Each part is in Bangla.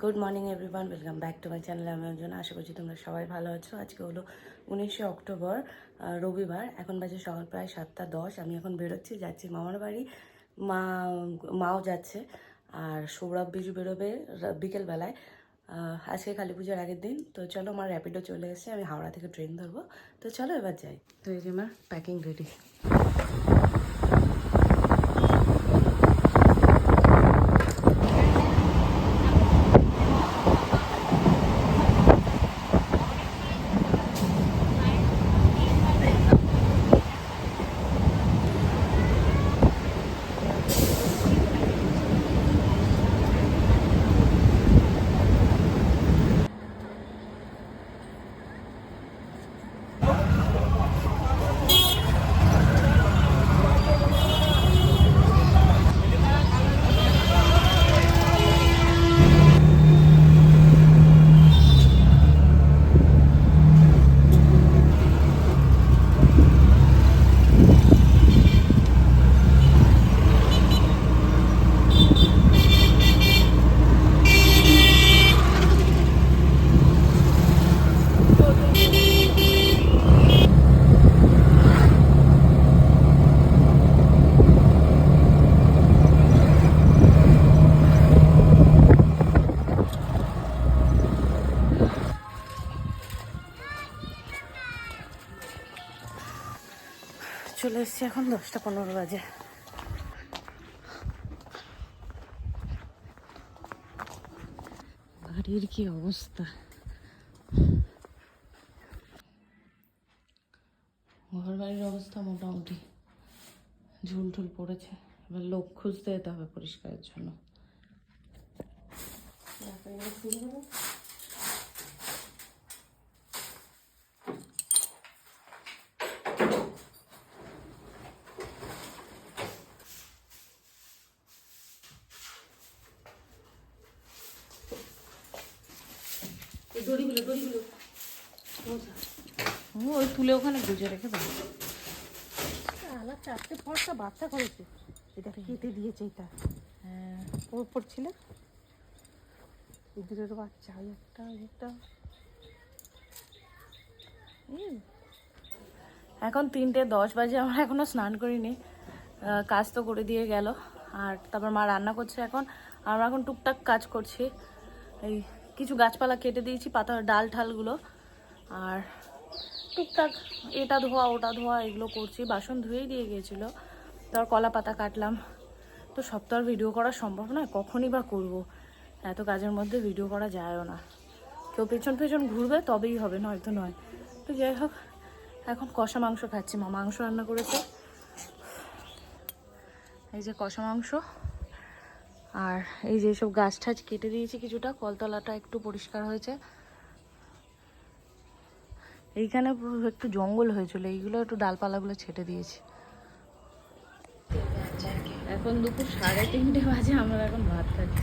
Good morning everyone welcome back to my channel আমি অঞ্জনা, আশা করছি তোমরা সবাই ভালো আছো। আজকে হলো উনিশে অক্টোবর রবিবার। এখন বাজে সকাল প্রায় সাতটা দশ। আমি এখন বেরোচ্ছি, যাচ্ছি মামার বাড়ি। মা, মাও যাচ্ছে। আর সৌরভ, বিজু বেরোবে বিকেলবেলায়। আজকে কালী পুজোর আগের দিন। তো চলো আমার র্যাপিডো চলে এসেছে। আমি হাওড়া থেকে ট্রেন ধরবো। তো চলো এবার যাই। তো এই যে আমার প্যাকিং রেডি চলে এসেছি এখন দশটা পনেরো বাজে। গাড়ির কি অবস্থা? ঘর বাড়ির অবস্থা মোটামুটি। ঝুল ঝুল পড়েছে। এবার লোক খুঁজতে যেতে হবে পরিষ্কারের জন্য। দড়িগুলো ওই তুলে ওখানে গুজে রেখে দাও। আলাদা চারটে ফর্সা বাচ্চা করেছে। এটা কেটে দিয়েছে এটা। হ্যাঁ। ও পড়ছিল ইঁদুরের বাচ্চা ওই একটা ওই একটা। এখন তিনটে দশ বাজে আমরা এখনও স্নান করিনি। কাজ তো করে দিয়ে গেল। আর তারপর মা রান্না করছে এখন। আমরা এখন টুকটাক কাজ করছি। এই কিছু গাছপালা কেটে দিয়েছি, পাতা, ডাল, ঠালগুলো। আর টুকটাক এটা ধোয়া, ওটা ধোয়া, এগুলো করছি। বাসন ধুয়েই দিয়ে গিয়েছিল। তারপর কলা পাতা কাটলাম। তো সব তো আর ভিডিও করা সম্ভব নয়, কখনই বা করব? এত কাজের মধ্যে ভিডিও করা যায়ও না। কেউ পেছন পেছন ঘুরবে, তবেই হবে, নয়তো নয়। তো যাই হোক, এখন কষা মাংস খাচ্ছি। মা মাংস রান্না করেছে। এই যে কষা মাংস। আর এই যে সব গাছ টাছ কেটে দিয়েছি কিছুটা, কলতলাটা একটু পরিষ্কার হয়েছে। এইখানে একটু জঙ্গল হয়েছিল, এইগুলো একটু ডালপালাগুলো ছেটে দিয়েছি। এখন দুপুর সাড়ে তিনটে বাজে, আমরা এখন ভাত খাচ্ছি।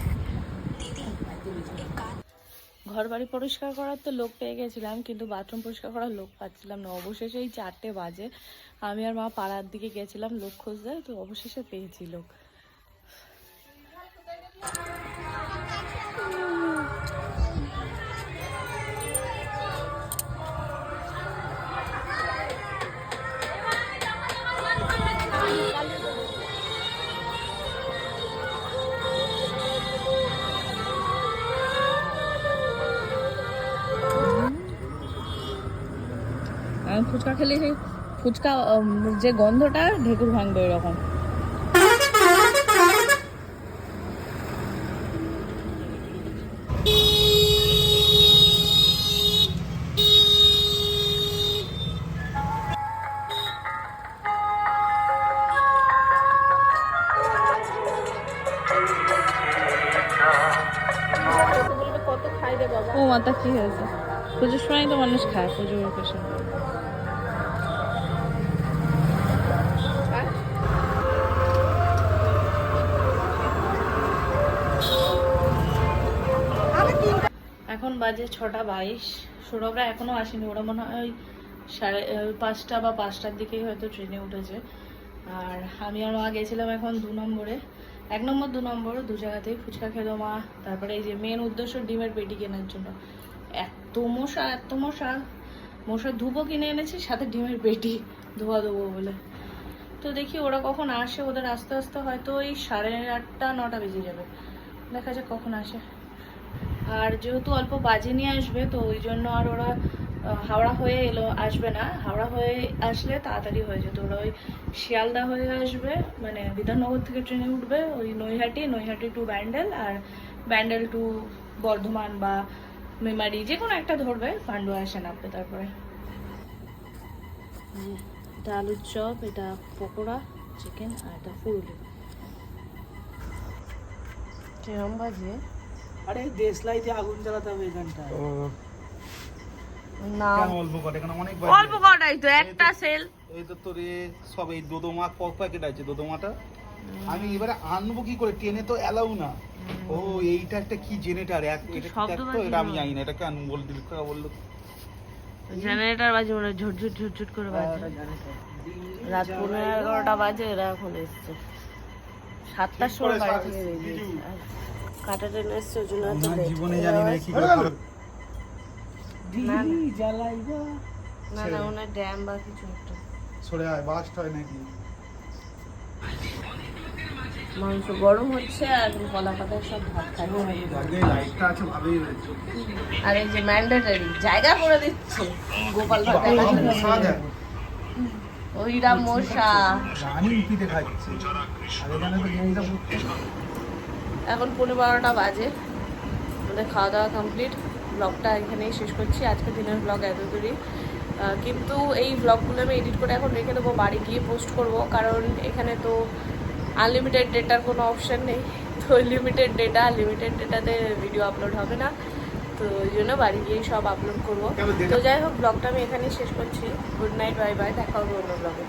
ঘর বাড়ি পরিষ্কার করার তো লোক পেয়ে গেছিলাম, কিন্তু বাথরুম পরিষ্কার করার লোক পাচ্ছিলাম না। অবশেষে এই চারটে বাজে। আমি আর মা পাড়ার দিকে গেছিলাম লোক খুঁজতে, তো অবশেষে পেয়েছি লোক। ফুচকা খেলে সেই ফুচকা যে গন্ধটা ঢেকুর ভাঙবে এরকম মাতা, কি হয়েছে? পুজোর সময় তো মানুষ খায়, পুজোর ওকেশন এখন বাজে ছটা বাইশ। সৌরভরা এখনও আসেনি, ওরা মনে হয় ওই সাড়ে পাঁচটা বা পাঁচটার দিকেই হয়তো ট্রেনে উঠেছে। আর আমি আর মা গেছিলাম এখন দু নম্বরে। এক নম্বর, দু নম্বর, দু জায়গাতেই ফুচকা খেলো মা। তারপরে এই যে মেন উদ্দেশ্য ডিমের পেটি কেনার জন্য। এত মশা এত মশা। মশার ধুবো কিনে এনেছি, সাথে ডিমের পেটি ধোয়া দেবো বলে। তো দেখি ওরা কখন আসে, ওদের আস্তে আস্তে হয়তো ওই সাড়ে আটটা, নটা বেজে যাবে। দেখা যাক কখন আসে। আর যেহেতু অল্প বাজে নিয়ে আসবে, তো ওই জন্য আর ওরা হাওড়া হয়ে এলো আসবে না। হাওড়া হয়ে আসলে তাড়াতাড়ি হয়ে যেত। ওরা ওই শিয়ালদা হয়ে আসবে মানে বিধাননগর থেকে ট্রেনে উঠবে ওই নৈহাটি নৈহাটি টু ব্যান্ডেল আর ব্যান্ডেল টু বর্ধমান বা মেমারি যে কোনো একটা ধরবে পান্ডুয়া এসে নামবে তারপরে। এটা আলুর চপ এটা পকোড়া চিকেন আর এটা ফুললি কিরম বাজে। আরে দেশলাইতে আগুন জ্বালাতে হবে এখানটা না। অল্প করে এখানে অনেক অল্প কটাই তো একটা সেল এই তো তোর সব এই দোদমা ক প্যাকেট আছে দোদমাটা। আমি এবারে আনব কি করে? ট্রেনে তো অ্যালাউ না। ও এইটা একটা কি জেনেটার এক এটা আমি জানি না এটা কেন বল দিল কাকা বলল জেনারেটর বাজে মনে হয় ঝুটঝুট ঝুটঝুট করে বাজে। রাত পনেরো এগারোটা বাজে এরা এখন এসছে। সাতটার সময় বাড়ি থেকে কাটা ট্রেনে এসছে ওই জন্য জীবনে জানি না কি করে না, না। না না ওনার ড্যাম বা কিছু একটা। সরে আয় বাস্ট হয় নাকি? মাংস গরম হচ্ছে আর কলা পাতায় সব ভাত খাচ্ছে আর এই যে ম্যান্ডেটারি জায়গা করে দিচ্ছে। গোপাল ভাত। ওইরা মশা। এখন পনেরো বারোটা বাজে। আমাদের খাওয়া দাওয়া কমপ্লিট ব্লগটা এখানেই শেষ করছি। আজকে দিনের ব্লগ এত দূরই কিন্তু এই ব্লগগুলো আমি এডিট করে এখন রেখে দেবো বাড়ি গিয়ে পোস্ট করব। কারণ এখানে তো আনলিমিটেড ডেটার কোনো অপশান নেই। তো লিমিটেড ডেটা লিমিটেড ডেটাতে ভিডিও আপলোড হবে না। তো ওই জন্য বাড়ি গিয়েই সব আপলোড করব। তো যাই হোক ব্লগটা আমি এখানেই শেষ করছি। গুড নাইট বাই বাই দেখা হবে অন্য ব্লগে